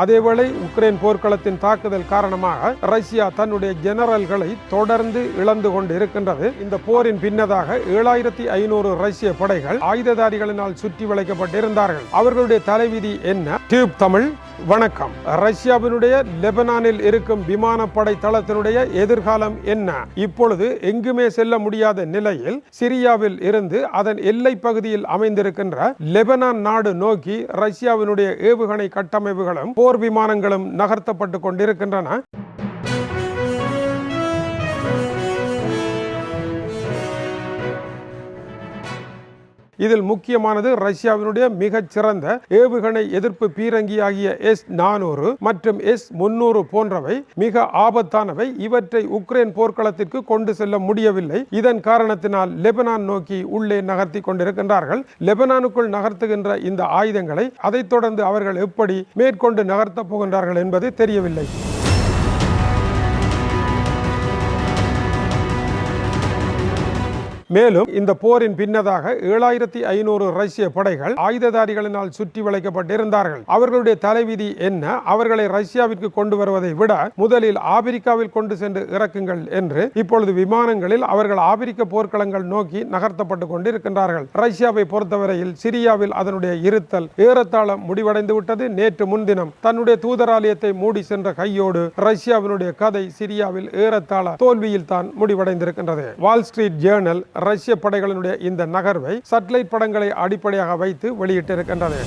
அதேவேளை உக்ரைன் போர்க்களத்தின் தாக்குதல் காரணமாக ரஷ்யா தன்னுடைய ஜெனரல்களை தொடர்ந்து இழந்து கொண்டு இருக்கின்றது இந்த போரின் பின்னதாக ஏழாயிரத்தி ஐநூறு ரஷ்ய படைகள் ஆயுததாரிகளினால் சுற்றி வளைக்கப்பட்டிருந்தார்கள். அவர்களுடைய தலைவிதி என்ன? டியூப் தமிழ் வணக்கம். ரஷ்யாவினுடைய லெபனானில் இருக்கும் விமானப்படை தளத்தினுடைய எதிர்காலம் என்ன? இப்பொழுது எங்குமே செல்ல முடியாத நிலையில் சிரியாவில் இருந்து அதன் எல்லை பகுதியில் அமைந்திருக்கின்ற லெபனான் நாடு நோக்கி ரஷ்யாவினுடைய ஏவுகணை கட்டமைப்புகளும் போர் விமானங்களும் நகர்த்தப்பட்டு கொண்டிருக்கின்றன. இதில் முக்கியமானது ரஷ்யாவினுடைய மிகச் சிறந்த ஏவுகணை எதிர்ப்பு பீரங்கி ஆகிய எஸ் நானூறு மற்றும் எஸ் முன்னூறு போன்றவை மிக ஆபத்தானவை. இவற்றை உக்ரைன் போர்க்களத்திற்கு கொண்டு செல்ல முடியவில்லை. இதன் காரணத்தினால் லெபனான் நோக்கி உள்ளே நகர்த்தி கொண்டிருக்கின்றார்கள். லெபனானுக்குள் நகர்த்துகின்ற இந்த ஆயுதங்களை அதைத் தொடர்ந்து அவர்கள் எப்படி மேற்கொண்டு நகர்த்தப் போகின்றார்கள் என்பது தெரியவில்லை. மேலும் இந்த போரின் பின்னதாக ஏழாயிரத்தி ஐநூறு ரஷ்ய படைகள் ஆயுததாரிகளினால் சுற்றி வளைக்கப்பட்டிருந்தார்கள். அவர்களுடைய தலைவிதி என்ன? அவர்களை ரஷ்யாவிற்கு கொண்டு வருவதை விட முதலில் ஆப்பிரிக்காவில் கொண்டு சென்று இறக்குங்கள் என்று இப்பொழுது விமானங்களில் அவர்கள் ஆப்பிரிக்க போர்க்களங்கள் நோக்கி நகர்த்தப்பட்டு கொண்டிருக்கின்றார்கள். ரஷ்யாவை பொறுத்தவரையில் சிரியாவில் அதனுடைய இருத்தல் ஏறத்தாழ முடிவடைந்து விட்டது. நேற்று முன்தினம் தன்னுடைய தூதராலயத்தை மூடி சென்ற கையோடு ரஷ்யாவினுடைய கதை சிரியாவில் ஏறத்தாழ தோல்வியில் தான் முடிவடைந்திருக்கின்றது. வால் ஸ்ட்ரீட் ஜேர்னல் ரஷ்ய படைகளினுடைய இந்த நகர்வை சட்டலைட் படங்களை அடிப்படையாக வைத்து வெளியிட்டிருக்கின்றது.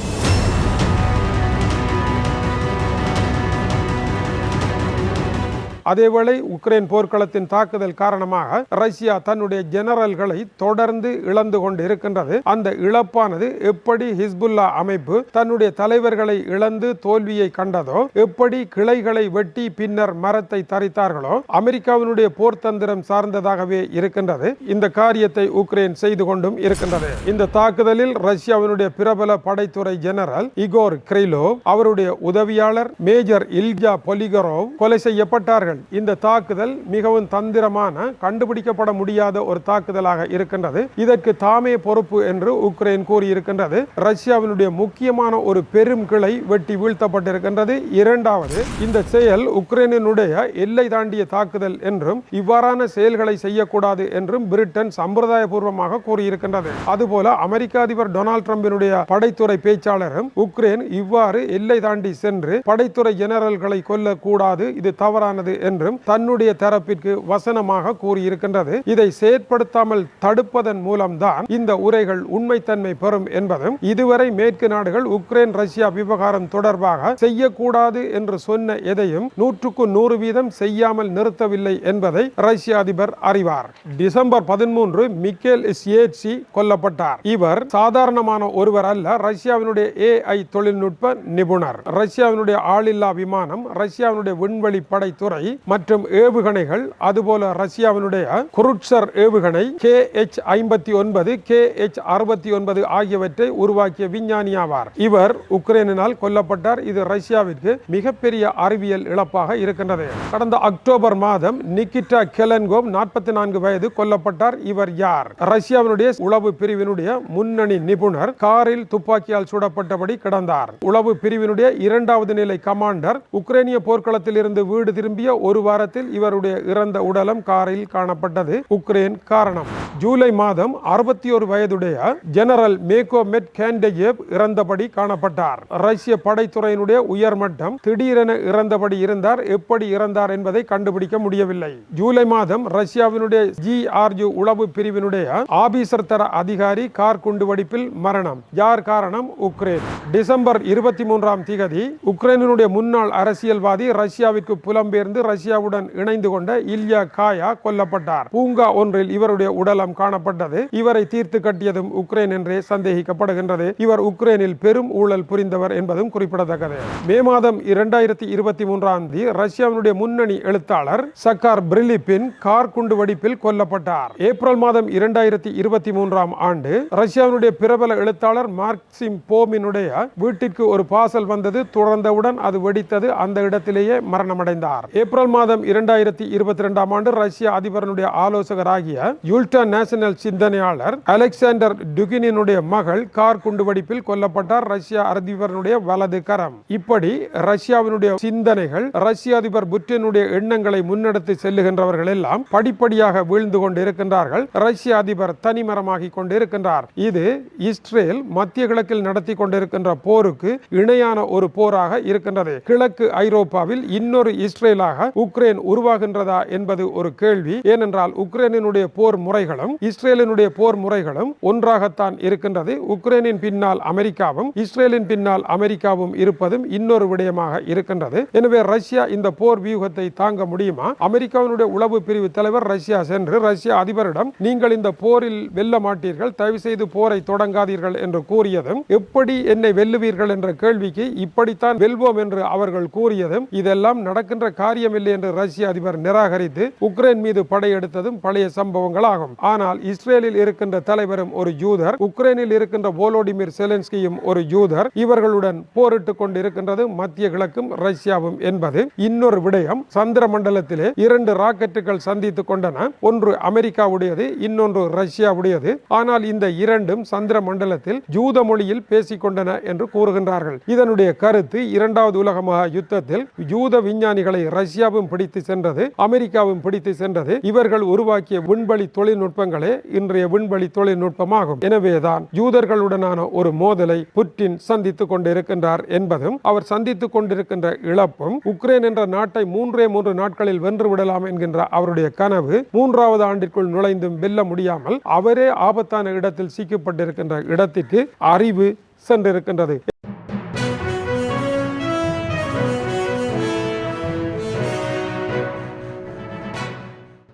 அதேவேளை உக்ரைன் போர்க்களத்தின் தாக்குதல் காரணமாக ரஷ்யா தன்னுடைய ஜெனரல்களை தொடர்ந்து இழந்து கொண்டு இருக்கின்றது அந்த இழப்பானது எப்படி ஹிஸ்புல்லா அமைப்பு தன்னுடைய தலைவர்களை இழந்து தோல்வியை கண்டதோ எப்படி கிளைகளை வெட்டி பின்னர் மரத்தை தரித்தார்களோ அமெரிக்காவினுடைய போர்த்தந்திரம் சார்ந்ததாகவே இருக்கின்றது. இந்த காரியத்தை உக்ரைன் செய்து கொண்டும் இருக்கின்றது. இந்த தாக்குதலில் ரஷ்யாவினுடைய பிரபல படைத்துறை ஜெனரல் இகோர் கிரைலோவ் அவருடைய உதவியாளர் மேஜர் இல்ஜா பொலிகரோவ் கொலை செய்யப்பட்டார்கள். இந்த தாக்குதல் மிகவும் தந்திரமான கண்டுபிடிக்கப்பட முடியாத ஒரு தாக்குதலாக இருக்கின்றது. இதற்கு தாமே பொறுப்பு என்று உக்ரைன் கூறியிருக்கின்றது. ரஷ்யாவினுடைய முக்கியமான ஒரு பெரும் கிளை வெட்டி வீழ்த்தப்பட்டிருக்கின்றது. இரண்டாவது இந்த செயல் உக்ரைனினுடைய எல்லை தாண்டிய தாக்குதல் என்றும் இவ்வாறான செயல்களை செய்யக்கூடாது என்றும் பிரிட்டன் சம்பிரதாயபூர்வமாக கூறியிருக்கின்றது. அதுபோல அமெரிக்க அதிபர் டொனால்ட் ட்ரம்பினுடைய படைத்துறை பேச்சாளரும் உக்ரைன் இவ்வாறு எல்லை தாண்டி சென்று படைத்துறை ஜெனரல்களை கொல்லக்கூடாது. இது தவறானது என்றும் தன்னுடைய தரப்பிற்கு வசனமாக கூறியிருக்கின்றது. இதை செயற்படுத்தாமல் தடுப்பதன் மூலம்தான் இந்த உரைகள் உண்மைத்தன்மை பெறும் என்பதும் இதுவரை மேற்கு நாடுகள் உக்ரைன் ரஷ்யா விவகாரம் தொடர்பாக செய்யக்கூடாது என்று சொன்ன எதையும் நூற்றுக்கு நூறு வீதம் செய்யாமல் நிறுத்தவில்லை என்பதை ரஷ்ய அதிபர் அறிவார். டிசம்பர் பதிமூன்று மிக்கேல் சியேட்சி கொல்லப்பட்டார். இவர் சாதாரணமான ஒருவர் அல்ல ரஷ்யாவினுடைய ஏஐ தொழில்நுட்ப நிபுணர். ரஷ்யாவினுடைய ஆளில்லா விமானம் ரஷ்யாவினுடைய விண்வெளி படைத்துறை மற்றும் ஏவுகணைகள் அதுபோல ரஷ்யாவினுடைய குருட்சர் ஏவுகணை கே எச் ஐம்பத்தி ஒன்பது கே எச் அறுபத்தி ஒன்பது ஆகியவற்றை உருவாக்கிய விஞ்ஞானி ஆவார் இவர் உக்ரைனினால் கொல்லப்பட்டார். இது ரஷ்யாவிற்கு மிகப்பெரிய அறிவியல் இழப்பாக இருக்கின்றது. கடந்த அக்டோபர் மாதம் நிக்கிட்டா கெலன்கோவ் நாற்பத்தி நான்கு வயது கொல்லப்பட்டார். இவர் யார்? ரஷ்யாவினுடைய உளவு பிரிவினுடைய முன்னணி நிபுணர் காரில் துப்பாக்கியால் சுடப்பட்டபடி கிடந்தார். உளவு பிரிவினுடைய இரண்டாவது நிலை கமாண்டர் உக்ரைனிய போர்க்களத்தில் இருந்து வீடு திரும்பிய ஒரு வாரத்தில் இவருடைய இறந்த உடலம் காரில் காணப்பட்டது. உக்ரைன் காரணம். ஜூலை மாதம் அறுபத்தி ஒரு வயதுடைய ஜெனரல் மேகோ மெட் கேண்டேஜேவ் இறந்தபடி காணப்பட்டார். ரஷ்ய படைத்துறையினுடைய உயர்மட்டம் திடீரென இறந்தபடி இருந்தார். எப்படி இறந்தார் என்பதை கண்டுபிடிக்க முடியவில்லை. ஜூலை மாதம் ரஷ்யாவினுடைய ஜிஆர்யு உளவு பிரிவினுடைய ஆபீசர் தர அதிகாரி கார் குண்டுவெடிப்பில் மரணம். யார் காரணம்? உக்ரைன். டிசம்பர் இருபத்தி மூன்றாம் திகதி உக்ரைனுடைய முன்னாள் அரசியல்வாதி ரஷ்யாவிற்கு புலம்பெயர்ந்து ரஷ்யாவுடன் இணைந்து கொண்ட இல்யா காயா கொல்லப்பட்டார். பூங்கா ஒன்றில் இவருடைய உடலம் காணப்பட்டது. இவரை தீர்த்து கட்டியதும் உக்ரைன் என்றே சந்தேகிக்கப்படுகின்றது. இவர் உக்ரைனில் பெரும் ஊழல் புரிந்தவர் என்பதும் குறிப்பிடத்தக்கது. மே மாதம் இரண்டாயிரத்தி இருபத்தி மூன்றாம் தேதி ரஷ்யாவினுடைய முன்னணி எழுத்தாளர் சக்கார் பிரிலிப்பின் கார் குண்டு வெடிப்பில் கொல்லப்பட்டார். ஏப்ரல் மாதம் இரண்டாயிரத்தி இருபத்தி மூன்றாம் ஆண்டு ரஷ்யாவினுடைய பிரபல எழுத்தாளர் மார்க்சிம் போமினுடைய வீட்டிற்கு ஒரு பாசல் வந்தது. தொடர்ந்தவுடன் அது வெடித்தது. அந்த இடத்திலேயே மரணமடைந்தார். ஏப்ரல் ஏப்ரல் மாதம் இரண்டாயிரத்தி இருபத்தி ரெண்டாம் ஆண்டு ரஷ்ய அதிபரனுடைய ஆலோசகராகிய யுல்டா நேஷனல் சிந்தனையாளர் அலெக்சாண்டர் டுகினினுடைய மகள் கார் குண்டுவெடிப்பில் கொல்லப்பட்டார் ரஷ்ய அதிபரனுடைய வலது கரம். இப்படி ரஷ்யாவினுடைய சிந்தனைகள் ரஷ்ய அதிபர் புட்டினுடைய எண்ணங்களை முன்னெடுத்து செல்லுகின்றவர்கள் எல்லாம் படிப்படியாக வீழ்ந்து கொண்டிருக்கின்றார்கள். ரஷ்ய அதிபர் தனிமரமாகி கொண்டிருக்கின்றார். இது இஸ்ரேல் மத்திய கிழக்கில் நடத்தி கொண்டிருக்கின்ற போருக்கு இணையான ஒரு போராக இருக்கின்றது. கிழக்கு ஐரோப்பாவில் இன்னொரு இஸ்ரேலாக உக்ரைன் உருவாகின்றதா என்பது ஒரு கேள்வி. ஏனென்றால் உக்ரைனினுடைய போர் முறைகளும் இஸ்ரேலினுடைய போர் முறைகளும் ஒன்றாகத்தான் இருக்கின்றது. உக்ரைனின் பின்னால் அமெரிக்காவும் இஸ்ரேலின் பின்னால் அமெரிக்காவும் இருப்பதும் இன்னொரு விடயமாக இருக்கின்றது. எனவே ரஷ்யா இந்த போர் வியூகத்தை தாங்க முடியுமா? அமெரிக்காவினுடைய உளவு பிரிவு தலைவர் ரஷ்யா சென்று ரஷ்ய அதிபரிடம் நீங்கள் இந்த போரில் வெல்ல மாட்டீர்கள் தயவு செய்து போரை தொடங்காதீர்கள் என்று கூறியதும் எப்படி என்னை வெல்லுவீர்கள் என்ற கேள்விக்கு இப்படித்தான் வெல்வோம் என்று அவர்கள் கூறியதும் இதெல்லாம் நடக்கின்ற காரியம் காரியமில்லை என்று ரஷ்ய அதிபர் நிராகரித்து உக்ரைன் மீது படையெடுத்ததும் பழைய சம்பவங்கள் ஆகும் ஆனால் இஸ்ரேலில் இருக்கின்ற தலைவரும் ஒரு ஜூதர் உக்ரைனில் இருக்கின்ற போலோடிமிர் செலன்ஸ்கியும் ஒரு ஜூதர் இவர்களுடன் போரிட்டுக் கொண்டிருக்கின்றது மத்திய கிழக்கும் ரஷ்யாவும் என்பது இன்னொரு விடயம். சந்திர மண்டலத்திலே இரண்டு ராக்கெட்டுகள் சந்தித்துக் கொண்டன ஒன்று அமெரிக்காவுடையது இன்னொன்று ரஷ்யாவுடையது. ஆனால் இந்த இரண்டும் சந்திர மண்டலத்தில் ஜூத மொழியில் பேசிக் கொண்டன என்று கூறுகின்றார்கள். இதனுடைய கருத்து இரண்டாவது உலக மகா யுத்தத்தில் யூத விஞ்ஞானிகளை ரஷ்யா ரஷ்யாவும் பிடித்து சென்றது அமெரிக்காவும் பிடித்து சென்றது. இவர்கள் உருவாக்கிய விண்வெளி தொழில்நுட்பங்களே இன்றைய விண்வெளி தொழில்நுட்பமாகும். எனவேதான் யூதர்களுடனான ஒரு மோதலை புட்டின் சந்தித்துக் கொண்டிருக்கின்றார் என்பதும் அவர் சந்தித்துக் கொண்டிருக்கின்ற இழப்பும் உக்ரைன் என்ற நாட்டை மூன்றே மூன்று நாட்களில் வென்று விடலாம் என்கின்ற அவருடைய கனவு மூன்றாவது ஆண்டிற்குள் நுழைந்தும் வெல்ல முடியாமல் அவரே ஆபத்தான இடத்தில் சிக்கப்பட்டிருக்கின்ற இடத்திற்கு அறிவு சென்றிருக்கின்றது.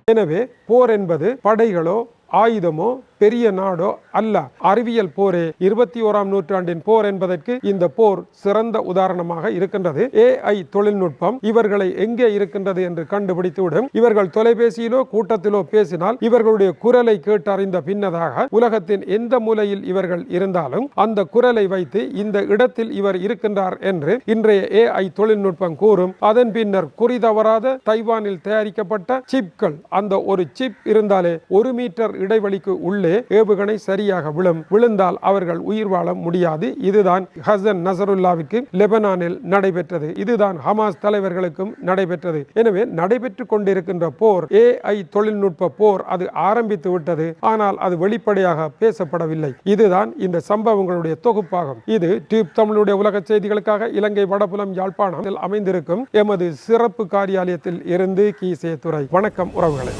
எனவே போர் என்பது படைகளோ ஆயுதமோ பெரிய நாடோ அல்ல. அறிவியல் போரே இருபத்தி ஓராம் நூற்றாண்டின் போர் என்பதற்கு இந்த போர் சிறந்த உதாரணமாக இருக்கின்றது. ஏஐ தொழில்நுட்பம் இவர்களை எங்கே இருக்கின்றது என்று கண்டுபிடித்துவிடும். இவர்கள் தொலைபேசியிலோ கூட்டத்திலோ பேசினால் இவர்களுடைய குரலை கேட்டறிந்த பின்னதாக உலகத்தின் எந்த மூலையில் இவர்கள் இருந்தாலும் அந்த குரலை வைத்து இந்த இடத்தில் இவர் இருக்கின்றார் என்று இன்றைய ஏஐ தொழில்நுட்பம் கூறும். அதன் பின்னர் குறிதவராத தைவானில் தயாரிக்கப்பட்ட சிப்கள். அந்த ஒரு சிப் இருந்தாலே ஒரு மீட்டர் இடைவெளிக்கு உள்ளே ஏவுகணை சரியாக விழும் விழுந்தால் அவர்கள் உயிர் வாழ முடியாது. இதுதான் ஹசன் நசருல்லாவிற்கு லெபனானில் நடைபெற்றது. இதுதான் ஹமாஸ் தலைவர்களுக்கும் நடைபெற்றது. எனவே நடைபெற்றுக் கொண்டிருக்கின்ற போர் ஏஐ தொழில்நுட்ப போர் அது ஆரம்பித்து விட்டது. ஆனால் அது வெளிப்படையாக பேசப்படவில்லை. இதுதான் இந்த சம்பவங்களுடைய தொகுப்பாகும். இது டியூப் தமிழுடைய உலக செய்திகளுக்காக இலங்கை வடபுலம் யாழ்ப்பாணத்தில் அமைந்திருக்கும் எமது சிறப்பு காரியாலயத்தில் இருந்து கீசே துறை வணக்கம் உறவுகளை.